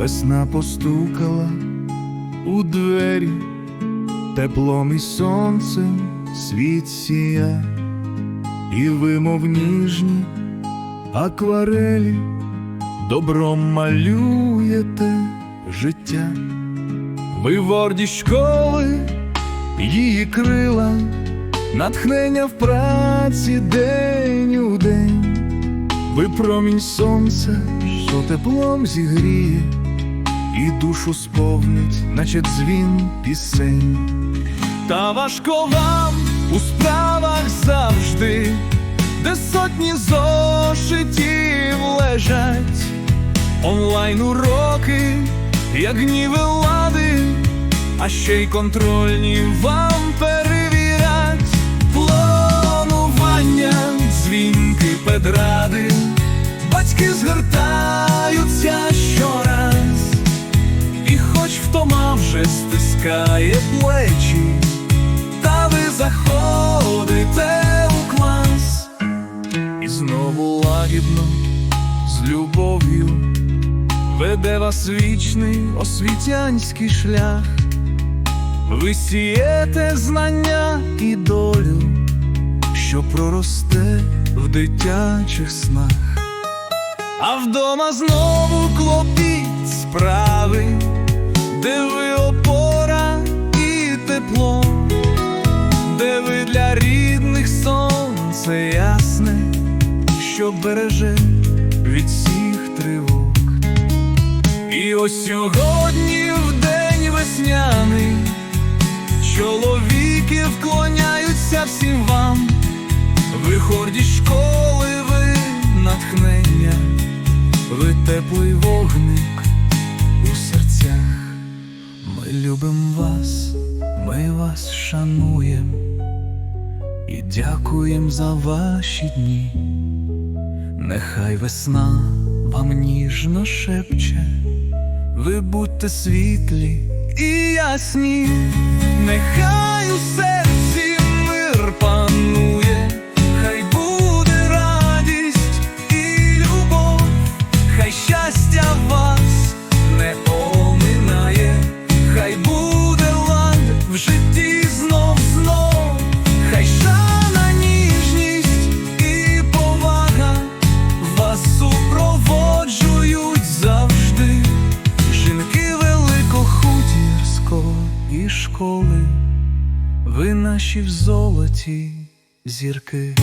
Весна постукала у двері, теплом і сонцем світ сія, і ви, мов ніжні акварелі, добром малюєте життя. Ви гордість школи, її крила, натхнення в праці день у день. Ви промінь сонця, що теплом зігріє, і душу сповнить, наче дзвін пісень. Та важко вам у справах завжди, де сотні зошитів лежать, онлайн уроки, як гніви лади, а ще й контрольні вам стискає плечі, та ви заходите у клас, і знову лагідно, з любов'ю веде вас вічний освітянський шлях. Ви сієте знання і долю, що проросте в дитячих снах, а вдома знову клопіть справи, береже від всіх тривог. І ось сьогодні в день весняний. Чоловіки вклоняються всім вам, ви гордість школи, ви натхнення, ви теплий вогник у серцях. Ми любим вас, ми вас шануєм і дякуєм за ваші дні. Нехай весна вам ніжно шепче, ви будьте світлі і ясні, нехай у ніколи, ви наші в золоті зірки.